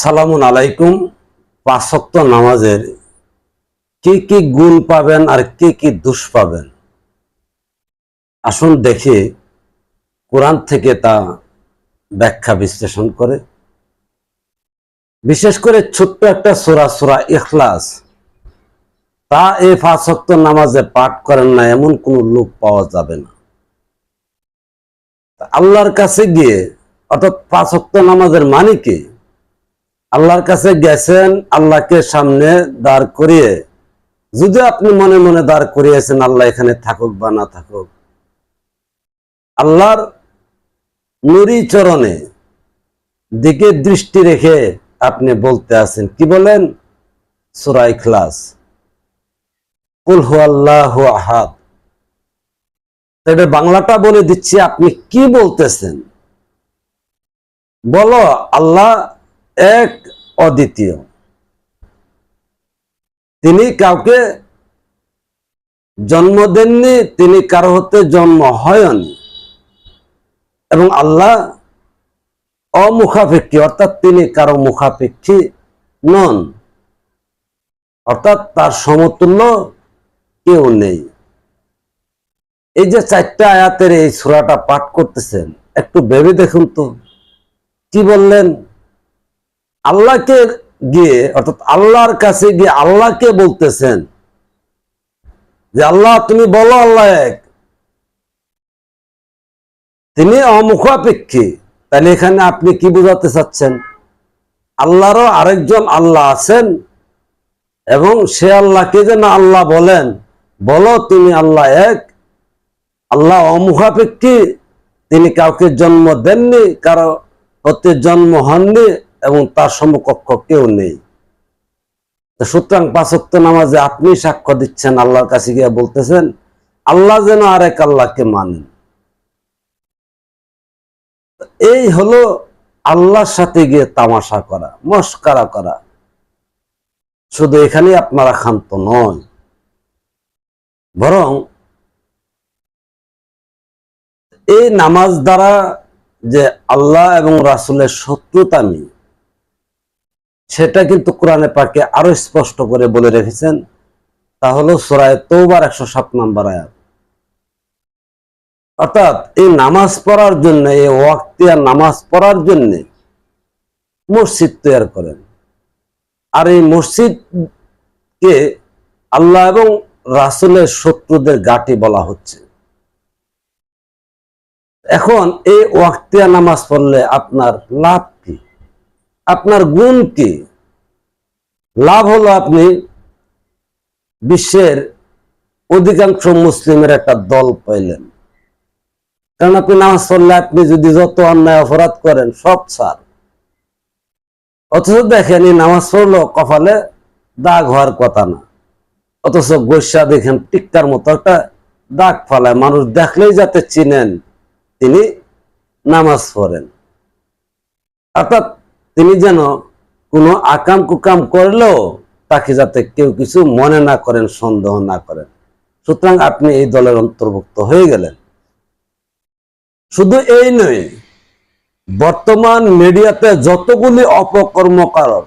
সালামুন আলাইকুম পাঁচক্ত নামাজের কি কি গুণ পাবেন আর কি কি দুষ পাবেন? আসুন দেখি কোরআন থেকে তা ব্যাখ্যা বিশ্লেষণ করে। বিশেষ করে ছোট্ট একটা সোরা সোরা ইখলাস। তা এ পাঁচক্ত নামাজে পাঠ করেন না, এমন কোন লোক পাওয়া যাবে না। আল্লাহর কাছে গিয়ে অর্থাৎ পাঁচক্ত নামাজের মানে কি? আল্লাহর কাছে গেছেন, আল্লাহকে সামনে দাঁড় করিয়ে। যদি আপনি মনে মনে দাঁড় করিয়েছেন, আল্লাহ এখানে থাকুক বা না থাকুক। আল্লাহর নুরি চরণে দিকে দৃষ্টি রেখে আপনি বলতে আছেন, কি বলেন? সুরাই হু আল্লাহ আহাদ। এটা বাংলাটা বলে দিচ্ছি, আপনি কি বলতেছেন? বলো, আল্লাহ এক অদ্বিতীয়। তিনি কাউকে জন্ম দেননি, তিনি কারও হতে জন্ম হয়নি। এবং আল্লাহ অমুখাপেক্ষী, অর্থাৎ তিনি কারও মুখাপেক্ষী নন। অর্থাৎ তার সমতুল্য কেউ নেই। এই যে চারটা আয়াতের এই সুরাটা পাঠ করতেছেন, একটু ভেবে দেখুন তো। কি বললেন? আল্লাহকে গিয়ে, অর্থাৎ আল্লাহর কাছে গিয়ে আল্লাহকে বলতেছেন যে, আল্লাহ, তুমি বলো আল্লাহ এক। তিনি অমুখাপেক্ষী। তাহলে এখানে আপনি কি বোঝাতে চাচ্ছেন? আল্লাহরও আরেকজন আল্লাহ আছেন এবং সে আল্লাহকে যেন আল্লাহ বলেন, বলো তুমি আল্লাহ এক। আল্লাহ অমুখাপেক্ষী। তিনি কাউকে জন্ম দেননি, কারও হতে জন্ম হননি। এবং তার সমকক্ষ কেউ নেই। সুতরাং পাঁচক্ত নামাজে আপনি সাক্ষ্য দিচ্ছেন, আল্লাহর কাছে গিয়ে বলতেছেন, আল্লাহ যেন আরেক আল্লাহকে মানেন। এই হলো আল্লাহর সাথে গিয়ে তামাশা করা, মস্কারা করা। শুধু এখানে আপনারা ক্ষান্ত নয়, বরং এই নামাজ দ্বারা যে আল্লাহ এবং রাসুলের শত্রুতা নেই সেটা কিন্তু কোরআনে পাকে আরও স্পষ্ট করে বলে রেখেছেন। তা হলো সোরায় তৌবার একশো সাত নম্বর আয়াত। অর্থাৎ এই নামাজ পড়ার জন্য, এই ওয়াক্তিয়া নামাজ পড়ার জন্য মসজিদ তৈরি করেন। আর এই মসজিদকে আল্লাহ এবং রাসুলের শত্রুদের গাটি বলা হচ্ছে। এখন এই ওয়াক্তিয়া নামাজ পড়লে আপনার লাভ আপনার গুণ কি লাভ হলো আপনি বিশ্বের অধিকাংশ মুসলিমের একটা দল পাইলেন। কারণ আপনি নামাজ পড়লে আপনি যদি যত অন্যায় অপরাধ করেন, সব ছাড়। অথচ দেখেন, এই নামাজ পড়ল কপালে দাগ হওয়ার কথা না। অথচ গৈসা দেখেন, টিক্কার মতো একটা দাগ ফালায়। মানুষ দেখলেই যাতে চিনেন, তিনি নামাজ পড়েন। অর্থাৎ তিনি যেন কোনো আকাম কুকাম করলেও তাকে যাতে কেউ কিছু মনে না করেন, সন্দেহ না করেন। সুতরাং আপনি এই দলের অন্তর্ভুক্ত হয়ে গেলেন। শুধু এই নয়, বর্তমান মিডিয়াতে যতগুলি অপকর্মকারক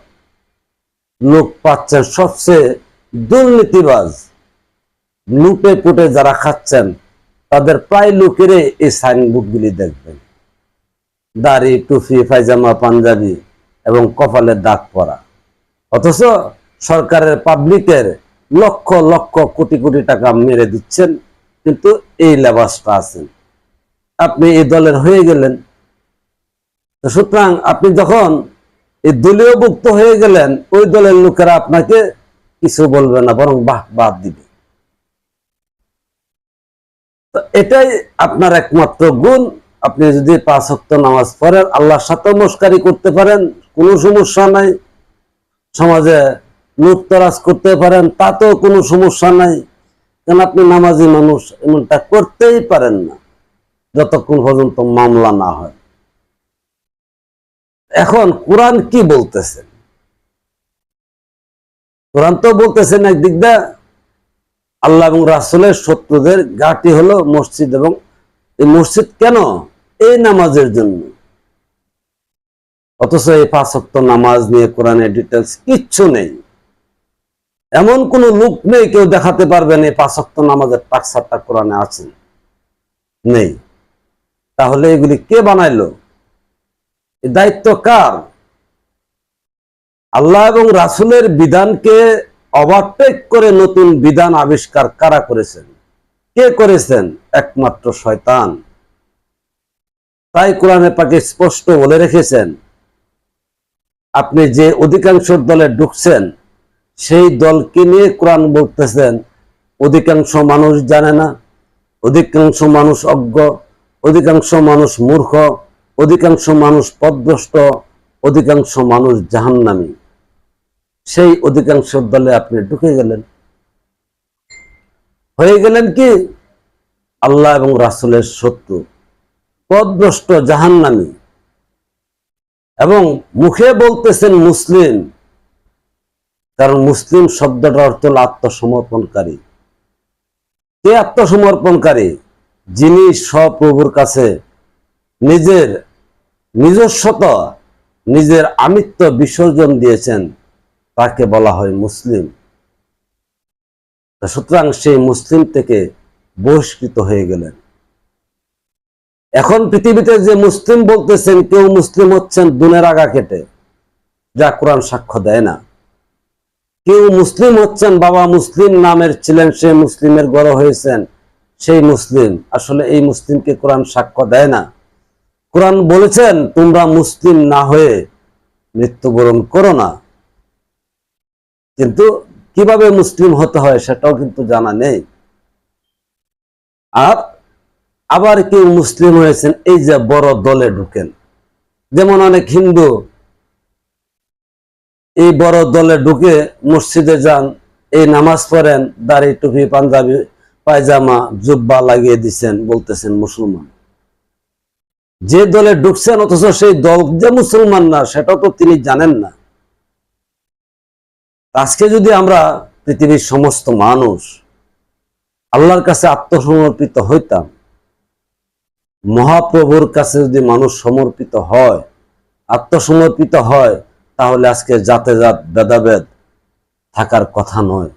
লোক পাচ্ছেন, সবচেয়ে দুর্নীতিবাজ লুটে পুটে যারা খাচ্ছেন, তাদের প্রায় লোকেরে এই সাইনবোর্ডগুলি দেখবেন। দাড়ি, টুপি, পায়জামা, পাঞ্জাবি এবং কপালে দাগ পরা অথচ সরকারের পাবলিকের লক্ষ লক্ষ কোটি কোটি টাকা মেরে দিচ্ছেন, কিন্তু এই লেবাসটা আছেন আপনি এই দলের হয়ে গেলেন। সুতরাং আপনি যখন এই দলীয় ভুক্ত হয়ে গেলেন, ওই দলের লোকেরা আপনাকে কিছু বলবে না, বরং বাহ বাদ দিবে। এটাই আপনার একমাত্র গুণ। আপনি যদি পাঁচ হক্ত নামাজ পড়েন আল্লাহর সাথে মস্কারি করতে পারেন। কোনো সমস্যা নাই। সমাজে লুটতরাজ করতে পারেন, তাতেও কোনো সমস্যা নাই। কেন আপনি নামাজি মানুষ, এমনটা করতেই পারেন না, যতক্ষণ পর্যন্ত মামলা না হয়। এখন কোরআন কি বলতেছেন কোরআন তো বলতেছেন একদিক দিয়ে আল্লাহ এবং রাসুলের শত্রুদের গাটি হলো মসজিদ এবং এই মসজিদ কেন? এই নামাজের জন্য। অথচ এই পাঁচক্ত নামাজ নিয়ে কোরআনের ডিটেলস কিচ্ছু নেই। এমন কোন লোক নেই, কেউ দেখাতে পারবেন এই পাঁচক্ত নামাজের টাকসারটা কোরআনে আছে। নেই। তাহলে এগুলি কে বানাইলো? দায়িত্ব কার? আল্লাহ এবং রাসুলের বিধানকে ওভারটেক করে নতুন বিধান আবিষ্কার কারা করেছেন? কে করেছেন? একমাত্র শয়তান। তাই কোরআনে পাকে স্পষ্ট বলে রেখেছেন আপনি যে অধিকাংশ দলে ঢুকছেন, সেই দলকে নিয়ে কোরআন বলতেছেন, অধিকাংশ মানুষ জানে না, অধিকাংশ মানুষ অজ্ঞ, অধিকাংশ মানুষ মূর্খ, অধিকাংশ মানুষ পদভ্রষ্ট, অধিকাংশ মানুষ জাহান্নামী। সেই অধিকাংশ দলে আপনি ঢুকে গেলেন। হয়ে গেলেন কি? আল্লাহ এবং রাসুলের শত্রু। পদভ্রষ্ট জাহান্নামী। এবং মুখে বলতেছেন মুসলিম। কারণ মুসলিম শব্দটা অর্থ হল আত্মসমর্পণকারী। কে আত্মসমর্পণকারী? যিনি স্বপ্রভুর কাছে নিজের নিজস্বতা, নিজের আমিত্ব বিসর্জন দিয়েছেন, তাকে বলা হয় মুসলিম। সুতরাং সেই মুসলিম থেকে বহিষ্কৃত হয়ে গেলেন। এখন পৃথিবীতে যে মুসলিম বলতেছেন, কেউ মুসলিম হচ্ছেন দুনের আগা কেটে, যা কোরআন সাক্ষ্য দেয় না। কেউ মুসলিম হচ্ছেন, বাবা মুসলিম নামের ছিলেন, সে মুসলিমের গড় হয়েছেন, সেই মুসলিম। আসলে এই মুসলিমকে কোরআন সাক্ষ্য দেয় না। কোরআন বলেছেন, তোমরা মুসলিম না হয়ে মৃত্যুবরণ করো না। কিন্তু কীভাবে মুসলিম হতে হয় সেটাও কিন্তু জানা নেই। আর আবার কেউ মুসলিম হয়েছেন, এই যে বড় দলে ঢুকেন। যেমন অনেক হিন্দু, এই বড় দলে ঢুকে মসজিদে যান, এই নামাজ পড়েন, দাড়ি, টুপি, পাঞ্জাবি, পায়জামা, জুব্বা লাগিয়ে দিচ্ছেন বলতেছেন মুসলমান। যে দলে ঢুকছেন, অথচ সেই দল যে মুসলমান না, সেটা তো তিনি জানেন না। আজকে যদি আমরা পৃথিবীর সমস্ত মানুষ আল্লাহর কাছে আত্মসমর্পিত হইতাম মহাপ্রভুর কাছে যদি মানুষ সমর্পিত হয়, আত্মসমর্পিত হয়, তাহলে আজকে জাতে জাত, ভেদাভেদ থাকার কথা নয়।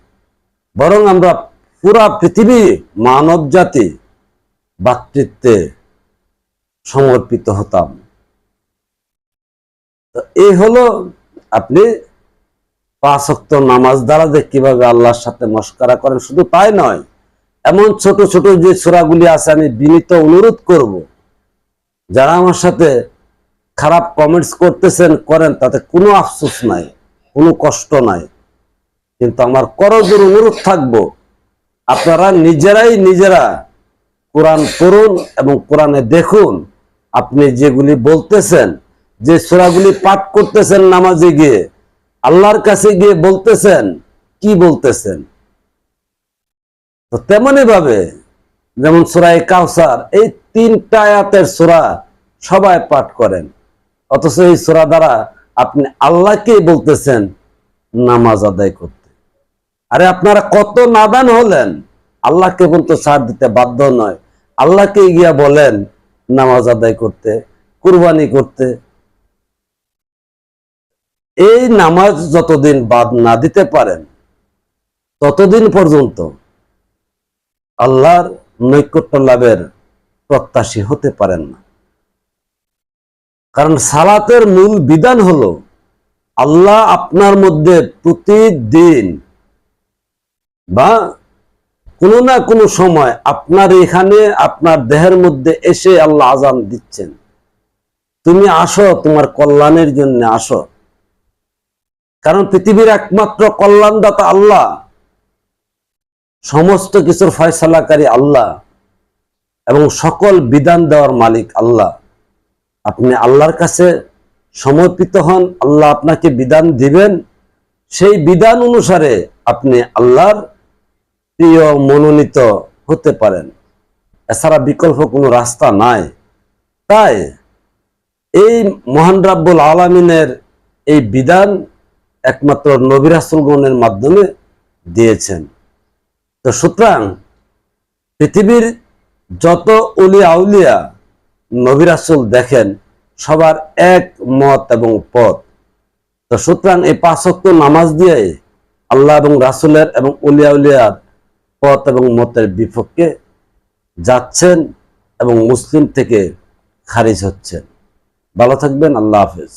বরং আমরা পুরা পৃথিবী মানব জাতি ভাতৃত্বে সমর্পিত হতাম। এই হলো আপনি পাঁচ নামাজ দ্বারা যে কীভাবে আল্লাহর সাথে মস্কারা করেন, শুধু তাই নয় এমন ছোট ছোট যে ছোড়াগুলি আছে, আমি বিনীত অনুরোধ করব। যারা আমার সাথে খারাপ কমেন্টস করতেছেন, করেন, তাতে কোনো আফসোস নাই, কোনো কষ্ট নাই। কিন্তু আমার করজোর অনুরোধ থাকব, আপনারা নিজেরাই নিজেরা কোরআন পড়ুন এবং কোরআনে দেখুন, আপনি যেগুলি বলতেছেন, যে সোরাগুলি পাঠ করতেছেন নামাজে গিয়ে, আল্লাহর কাছে গিয়ে বলতেছেন, কি বলতেছেন? তো তেমনি ভাবে যেমন সুরাই কাউসার, এই তিনটা আয়াতের সুরা সবাই পাঠ করেন। অথচ এই সুরা দ্বারা আপনি আল্লাহকেই বলতেছেন, নামাজ আদায় করতে। আরে আপনারা কত নাদান হলেন, আল্লাহকে কিন্তু ছাড় দিতে বাধ্য নয়। আল্লাহকে গিয়া বলেন, নামাজ আদায় করতে, কুরবানি করতে। এই নামাজ যতদিন বাদ না দিতে পারেন, ততদিন পর্যন্ত আল্লাহর নৈকট্য লাভের প্রত্যাশী হতে পারেন না। কারণ সালাতের মূল বিধান হলো, আল্লাহ আপনার মধ্যে প্রতিদিন বা কোনো না কোনো সময় আপনার এখানে, আপনার দেহের মধ্যে এসে আল্লাহ আজান দিচ্ছেন। তুমি আসো, তোমার কল্যাণের জন্য আসো। কারণ পৃথিবীর একমাত্র কল্যাণদাতা আল্লাহ। সমস্ত কিছুর ফয়সালাকারী আল্লাহ এবং সকল বিধান দেওয়ার মালিক আল্লাহ। আপনি আল্লাহর কাছে সমর্পিত হন, আল্লাহ আপনাকে বিধান দিবেন। সেই বিধান অনুসারে আপনি আল্লাহর প্রিয় মনোনীত হতে পারেন। এছাড়া বিকল্প কোনো রাস্তা নাই। তাই এই মহান রাব্বুল আলমিনের এই বিধান একমাত্র নবিরাসুলগণের মাধ্যমে দিয়েছেন। তো সুতরাং পৃথিবীর যত উলি আউলিয়া নবিরাসুল দেখেন, সবার এক মত এবং পথ। তো সুতরাং এই পাঁচক্য নামাজ দিয়ে আল্লাহ এবং রাসুলের এবং উলিয়া উলিয়ার পথ এবং মতের বিপক্ষে যাচ্ছেন এবং মুসলিম থেকে খারিজ হচ্ছেন। ভালো থাকবেন, আল্লাহ হাফেজ।